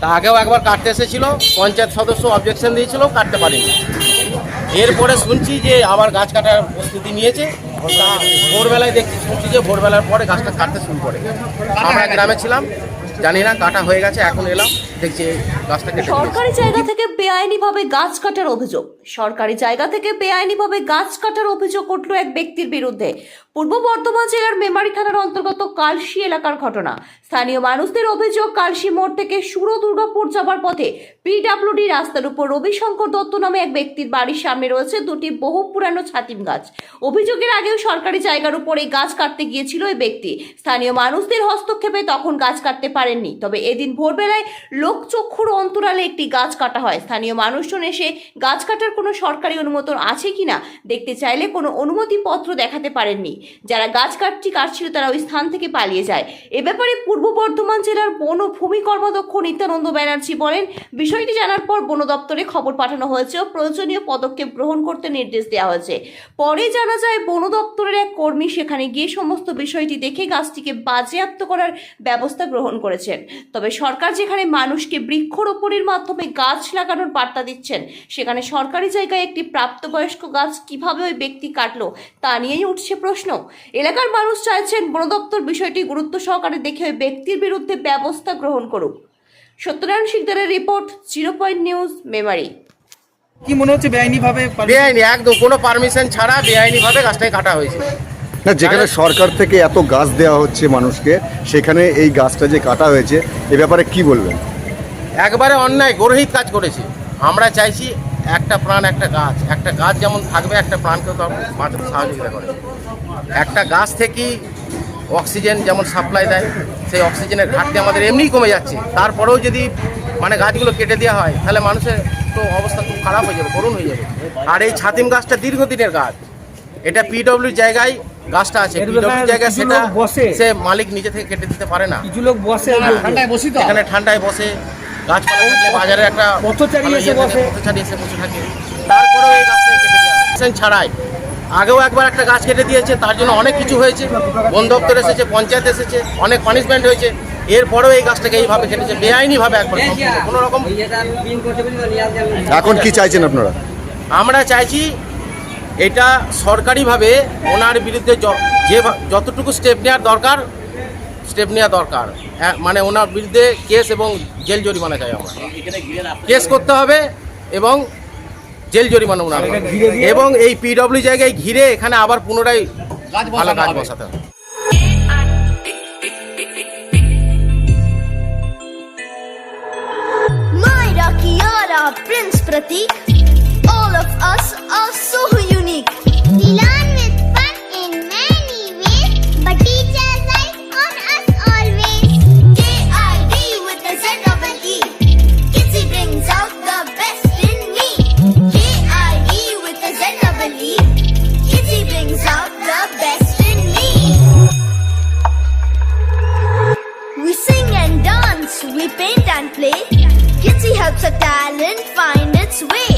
তা আগেও একবার কাটতে এসেছিল, পঞ্চায়েত সদস্য অবজেকশন দিয়েছিল, কাটতে পারিনি। এরপরে শুনছি যে আবার গাছ কাটার প্রস্তুতি নিয়েছে ভোরবেলায় দেখছি, শুনছি যে ভোরবেলার পরে গাছটা কাটতে শুরু করে। আমরা গ্রামে ছিলাম, জানি না কাটা হয়ে গেছে, এখন এলাম, দেখছি সরকারি জায়গা থেকে বেআইনিভাবে গাছ কাটার অভিযোগ। সরকারি জায়গা থেকে বেআইনিভাবে গাছ কাটার অভিযোগ উঠল এক ব্যক্তির বিরুদ্ধে। পূর্ব বর্ধমান জেলার মেমারি থানার অন্তর্গত কালশি এলাকার ঘটনা। স্থানীয় মানুষদের অভিযোগ, কালশি মোড় থেকে সুর দুর্গাপুর যাবার পথে পিডাব্লিউডি রাস্তার উপর রবিশঙ্কর দত্ত নামে এক ব্যক্তির বাড়ির সামনে রয়েছে দুটি বহু পুরানো ছাতিম গাছ। অভিযোগের আগেও সরকারি জায়গার উপর এই গাছ কাটতে গিয়েছিল এই ব্যক্তি। স্থানীয় মানুষদের হস্তক্ষেপে তখন গাছ কাটতে পারেননি। তবে এদিন ভোরবেলায় লোকচক্ষুর অন্তরালে একটি গাছ কাটা হয়। স্থানীয় মানুষজন এসে গাছ কাটার কোনো সরকারি অনুমোদন আছে কি না দেখতে চাইলে কোনো অনুমতিপত্র দেখাতে পারেননি। যারা গাছ কাটটি কাটছিল তারা ওই স্থান থেকে পালিয়ে যায়। এ ব্যাপারে পূর্ব বর্ধমান জেলার বন ও ভূমি কর্মাধ্যক্ষ নিত্যানন্দ ব্যানার্জি বলেন, বিষয়টি জানার পর বন দপ্তরে খবর পাঠানো হয়েছে ও প্রয়োজনীয় পদক্ষেপ গ্রহণ করতে নির্দেশ দেওয়া হয়েছে। পরে জানা যায়, বন দপ্তরের এক কর্মী সেখানে গিয়ে সমস্ত বিষয়টি দেখে গাছটিকে বাজেয়াপ্ত করার ব্যবস্থা গ্রহণ করেছেন। তবে সরকার যেখানে মানুষকে বৃক্ষরোপণের মাধ্যমে গাছ লাগানোর বার্তা দিচ্ছেন। সেখানে সরকারি জায়গায় একটি প্রাপ্তবয়স্ক গাছ কীভাবে ওই ব্যক্তি কাটলো তা নিয়েই উঠছে প্রশ্ন। এলাকার মানুষ চাইছেন বন দপ্তর বিষয়টি গুরুত্ব সহকারে দেখে ওই ব্যক্তির বিরুদ্ধে ব্যবস্থা গ্রহণ করুক। Satyanarayan শিকদারের report zero point news Memari. কি মনে হচ্ছে বেআইনি ভাবে বেআইনি একদম কোনো পারমিশন ছাড়া বেআইনিভাবে গাছটাকে কাটা হয়েছে। না যেখানে সরকার থেকে এত গাছ দেওয়া হচ্ছে মানুষকে সেখানে এই গাছটা যে কাটা হয়েছে এ ব্যাপারে কি বলবেন? একবারে অন্যায় গরহিত কাজ করেছে। আমরা চাইছি একটা প্রাণ একটা গাছ। একটা গাছ যেমন থাকবে একটা প্রাণকেও তো বাঁচাতে সহযোগিতা করে একটা গাছ থেকেই অক্সিজেন যেমন সাপ্লাই দেয় সেই অক্সিজেনের ঘাটতি আমাদের এমনিই কমে যাচ্ছে। তারপরেও যদি মানে গাছগুলো কেটে দেওয়া হয় তাহলে মানুষের তো অবস্থা খুব খারাপ হয়ে যাবে করুণ হয়ে যাবে। আর এই ছাতিম গাছটা দীর্ঘদিনের গাছ। এটা পিডব্লিউ জায়গায় গাছটা আছে। পিডব্লিউ জায়গায় সেটা বসে। সে মালিক নিজে থেকে কেটে দিতে পারে না। কিছু লোক বসে ঠান্ডায় বসি তো? এখানে ঠান্ডায় বসে। গাছপালা থাকলে বাজারে একটা পথচারী ভালো এসে ইয়ে বসে। পথচারী এসে বসে থাকে। তারপরেও এই গাছটা কেটে দেওয়া ছাড়াই। আগেও একবার একটা গাছ কেটে দিয়েছে তার জন্য অনেক কিছু হয়েছে। বন দপ্তর এসেছে পঞ্চায়েত এসেছে অনেক পানিশমেন্ট হয়েছে। এরপরেও এই গাছটাকে এইভাবে কেটেছে বেআইনিভাবে একবার। কোনো রকম এখন কি চাইছেন আপনারা? আমরা চাইছি এটা সরকারিভাবে ওনার বিরুদ্ধে যে যতটুকু স্টেপ নেওয়ার দরকার স্টেপ নেওয়া দরকার। হ্যাঁ, মানে ওনার বিরুদ্ধে কেস এবং জেল জরিমানা চাই আমরা। কেস করতে হবে এবং জেল জরিমানা ওনার এবং এই পিডব্লিউ জায়গায় ঘিরে এখানে আবার পুনরায় ভালো কাজ বসাতে হবে। next week.